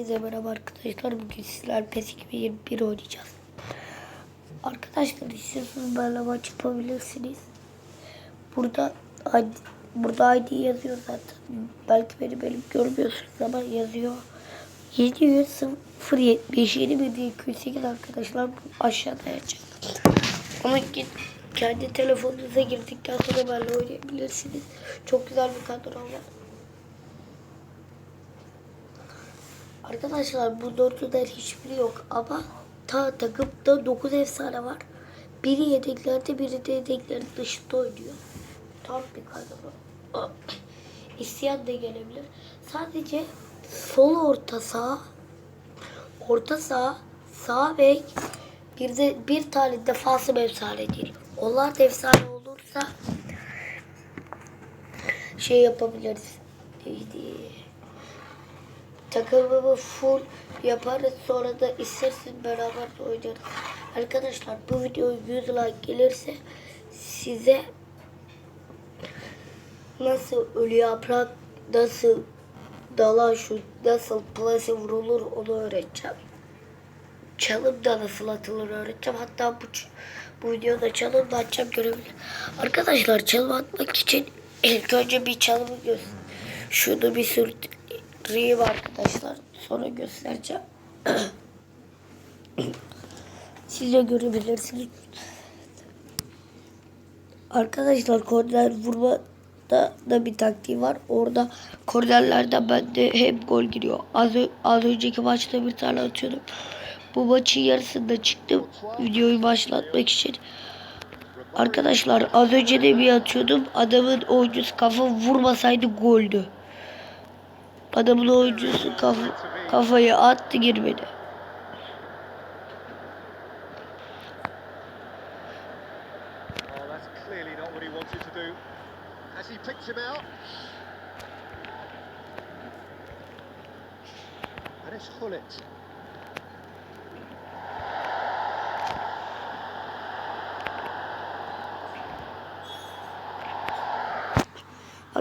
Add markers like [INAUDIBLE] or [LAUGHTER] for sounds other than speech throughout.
Herkese merhaba arkadaşlar. Bugün sizler PES 2021 oynayacağız. Arkadaşlar istiyorsanız benimle maç yapabilirsiniz. Burada ID, burada ID yazıyor zaten. Belki beni benim görmüyorsunuz ama yazıyor. 700 077 208 arkadaşlar bu aşağıda yazıyor. Ama git kendi telefonunuza girdikten sonra benimle oynayabilirsiniz. Çok güzel bir kadro var. Arkadaşlar bu dörtlüden hiçbiri yok ama ta takımda 9 efsane var. Biri yedeklerde biri de yedeklerin dışında oynuyor. Tam bir kadro. İsteyen de gelebilir. Sadece sol orta sağ, orta sağ, sağ bek, bir de bir tane defansım efsane değil. Onlar da efsane olursa şey yapabiliriz. Neydi? Takımımı full yaparız sonra da istersen beraber oynarız. Arkadaşlar bu video 100 like gelirse size nasıl ölü yaprak nasıl dala şu nasıl plase vurulur onu öğreteceğim. Çalım da nasıl atılır öğreteceğim. Hatta bu bu videoda çalım da atacağım görebilir. Arkadaşlar çalım atmak için ilk önce bir çalımı göster. Şunu bir sürdüreyim arkadaşlar. Sonra göstereceğim. [COUGHS] Siz de görebilirsiniz. Arkadaşlar korner vurmada da bir taktiği var. Orada kornerlerden bende hep gol giriyor. Az, az önceki maçta bir tane atıyordum. Bu maçın yarısında çıktım. Videoyu başlatmak için. Arkadaşlar az önce de bir atıyordum. Adamın oyuncusu kafa vurmasaydı goldü. Adamın oyuncusu kafa, kafayı attı girmedi. Oh,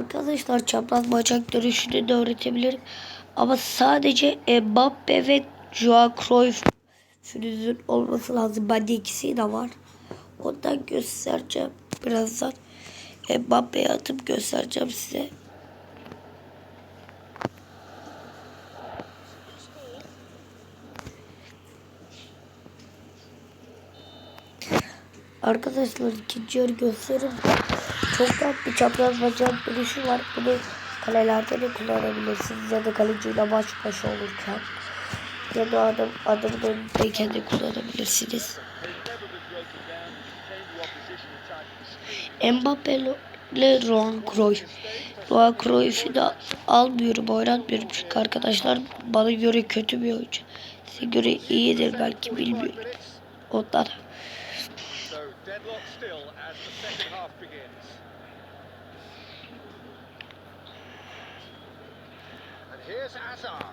Arkadaşlar çapraz bacak dönüşünü de öğretebilirim. Ama sadece Mbappe ve Joao Cruyff'ünüzün olması lazım. Bende ikisi de var. Ondan göstereceğim birazdan. Mbappe'yi atıp göstereceğim size. Arkadaşlar ikinci yarı gösterim. Çok rahat bir çapraz bacak dönüşü var. Bunu kalelerde de kullanabilirsiniz ya da kaleciyle baş başa olurken ya da adam adamın önündeyken de kullanabilirsiniz. Mbappe ile Rohan Cruyff. Rohan Cruyff'u da almıyorum, oynatmıyorum çünkü arkadaşlar bana göre kötü bir oyuncu. Size göre iyidir belki bilmiyorum. Ondan. Deadlock still as the second half begins. And here's Azar.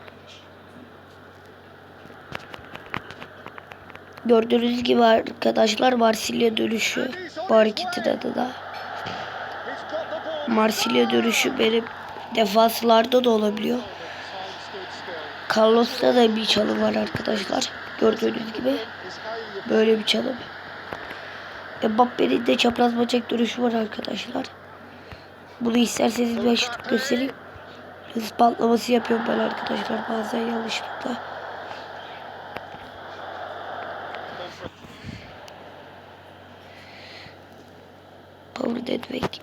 Gördüğünüz gibi arkadaşlar Marsilya dönüşü bu hareketin adı da. Marsilya dönüşü benim defanslarda da olabiliyor. Carlos'ta da bir çalım var arkadaşlar. Gördüğünüz gibi böyle bir çalım. Mbappe'nin de çapraz bacak dönüşü var arkadaşlar. Bunu isterseniz bir açıp göstereyim. Hız patlaması yapıyorum ben arkadaşlar bazen yanlışlıkla. Power loose.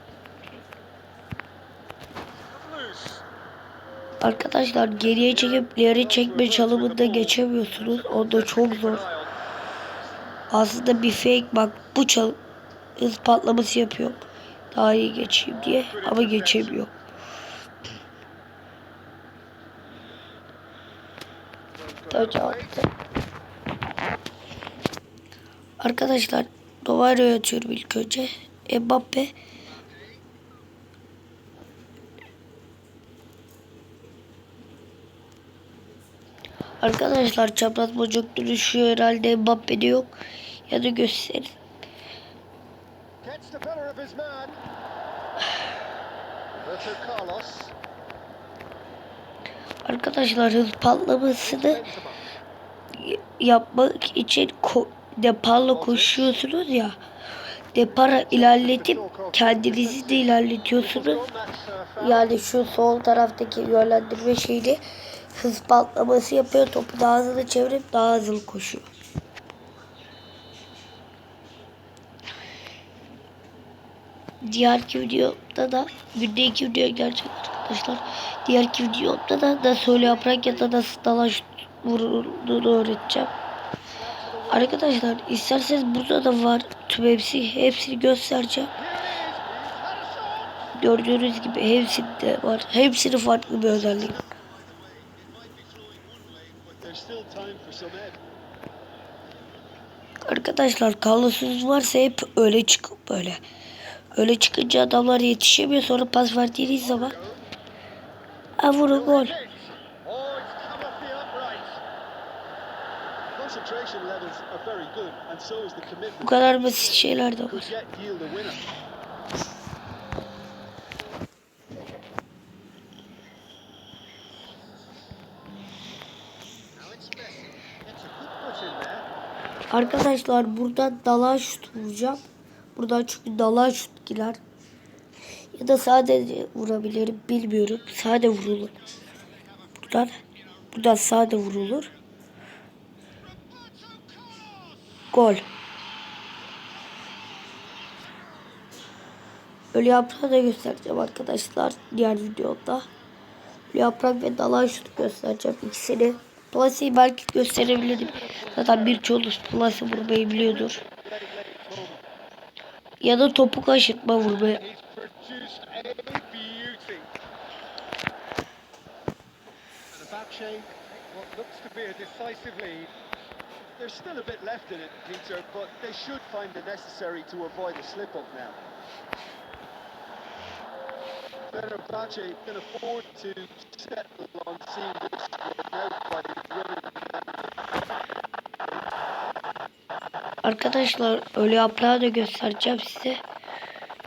Arkadaşlar geriye çekip ileri çekme çalımında geçemiyorsunuz. O da çok zor. Aslında bir fake bak bu çal hız patlaması yapıyorum. Daha iyi geçeyim diye ama geçemiyor. Taç attı. Arkadaşlar Dovaro'ya atıyorum ilk önce. Mbappe Arkadaşlar çapraz bacak dönüşü herhalde Mbappe'de yok. Ya da gösterin. Arkadaşlar hız patlamasını yapmak için ko- deparla koşuyorsunuz ya. Depara ilerletip kendinizi de ilerletiyorsunuz. Yani şu sol taraftaki yönlendirme şeyini hız patlaması yapıyor. Topu daha hızlı çevirip daha hızlı koşuyor. Diğerki videomda da günde iki video gelecek arkadaşlar. Diğerki videomda da nasıl yaprak ya da nasıl dalaş vurulduğunu öğreteceğim. Arkadaşlar isterseniz burada da var tüm hepsi hepsini göstereceğim. Gördüğünüz gibi hepsinde var. Hepsinin farklı bir ebb. Arkadaşlar Carlos'unuz varsa hep öyle çıkın böyle. Öyle çıkınca adamlar yetişemiyor sonra pas verdiğiniz zaman ha vurun gol. Bu kadar basit şeyler de var. Arkadaşlar buradan dalağa şut vuracağım. Buradan çünkü dalağa şut girer. Ya da sadece vurabilirim bilmiyorum. Sade vurulur. Buradan buradan sade vurulur. Gol. Ölü yaprağı da göstereceğim arkadaşlar diğer videoda. Ölü yaprak ve dalay şut göstereceğim ikisini. Plasi'yi belki gösterebilirim. Zaten birçoğunuz Plasi vurmayı biliyordur. Ya da topu kaşırtma vurmayı. He's produced a beauty. Fenerbahçe, what looks to be a decisive lead. There's still a bit left in it, Peter, but they should find it necessary to avoid a slip-up now. Fenerbahçe can afford to settle on seeing Arkadaşlar ölü yaprağı da göstereceğim size.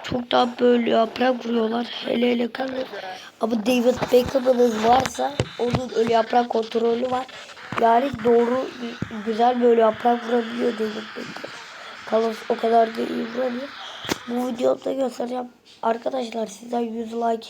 Çok daha böyle yaprak vuruyorlar. Hele hele kalın. Ama David Beckham'ınız varsa onun ölü yaprak kontrolü var. Yani doğru gü- güzel böyle yaprak vurabiliyor David Beckham. Carlos o kadar da iyi vuramıyor. Bu videoda göstereceğim. Arkadaşlar sizden 100 like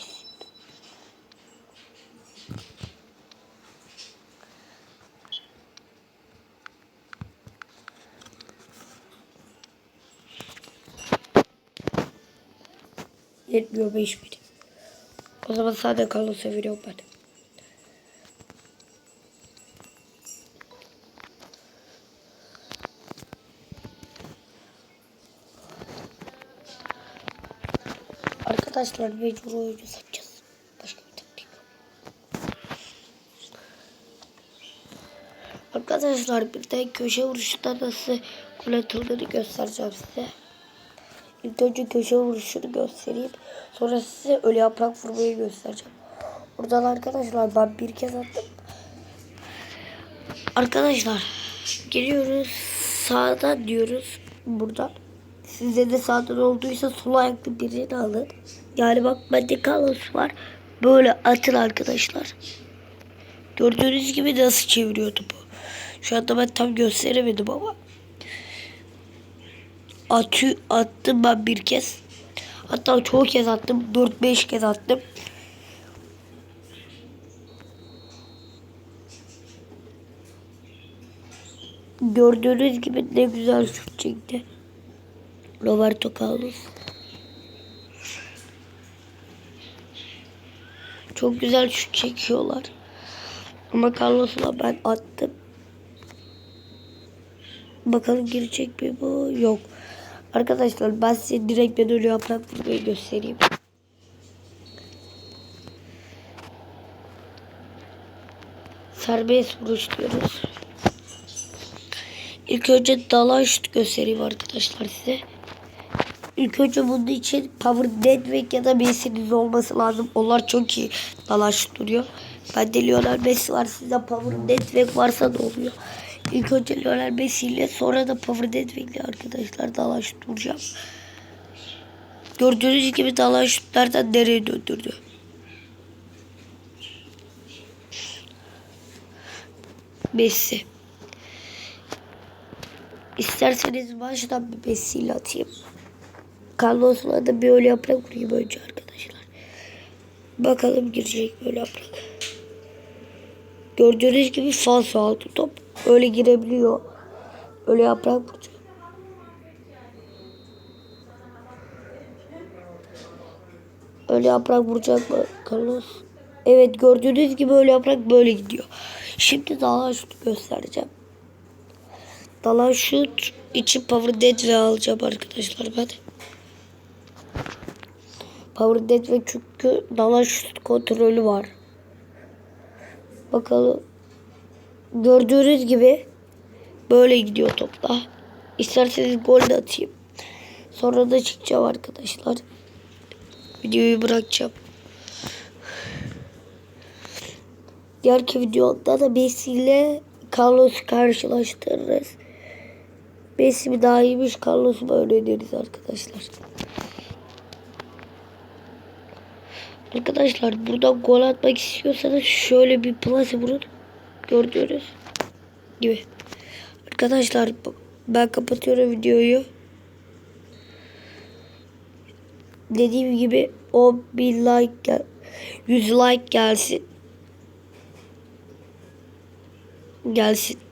Yetmiyor 5 bin. O zaman sadece Carlos'a veriyorum ben. Arkadaşlar mecbur oyuncu satacağız. Başka bir taktik. Arkadaşlar bir de köşe vuruşunda nasıl atıldığını göstereceğim size. İlk önce köşe vuruşunu göstereyim. Sonra size ölü yaprak vurmayı göstereceğim. Buradan arkadaşlar ben bir kez attım. Arkadaşlar geliyoruz sağdan diyoruz buradan. Sizde de sağdan olduysa sol ayaklı birini alın. Yani bak bende Carlos var. Böyle atın arkadaşlar. Gördüğünüz gibi nasıl çeviriyor topu. Şu anda ben tam gösteremedim ama. Atı, attım ben bir kez. Hatta çoğu kez attım. 4-5 kez attım. Gördüğünüz gibi ne güzel şut çekti. Roberto Carlos. Çok güzel şut çekiyorlar. Ama Carlos'la ben attım. Bakalım girecek mi bu? Yok. Arkadaşlar ben size direkt ben öyle yaprak vurmayı göstereyim. Serbest vuruş diyoruz. İlk önce dalay şut göstereyim arkadaşlar size. İlk önce bunun için Power Network ya da Messi'niz olması lazım. Onlar çok iyi dalay şut duruyor. Bende Lionel Messi var. Sizde Power Network varsa da oluyor. İlk önce Lionel Messi ile sonra da Power Network ile arkadaşlar dalay şut vuracağım. Gördüğünüz gibi dalay şutlardan nereye döndürdü. Messi. İsterseniz baştan bir Messi ile atayım. Carlos'la da bir öyle yaprak vurayım önce arkadaşlar. Bakalım girecek böyle yaprak. Gördüğünüz gibi falso altı top. Öyle girebiliyor. Öyle yaprak vuracak. Öyle yaprak mı Carlos? Evet gördüğünüz gibi öyle yaprak böyle gidiyor. Şimdi dalan şut göstereceğim. Dalan şut için Power Dead ve alacağım arkadaşlar ben. Power Dead ve çünkü dalan şut kontrolü var. Bakalım. Gördüğünüz gibi böyle gidiyor topla. İsterseniz gol de atayım. Sonra da çıkacağım arkadaşlar. Videoyu bırakacağım. Diğerki videoda da Messi ile Carlos'u karşılaştırırız. Messi mi daha iyiymiş Carlos'u öğreniriz arkadaşlar. Arkadaşlar burada gol atmak istiyorsanız şöyle bir plase vurun. Gördüğünüz gibi. Arkadaşlar ben kapatıyorum videoyu. Dediğim gibi o bir like gel 100 like gelsin. Gelsin.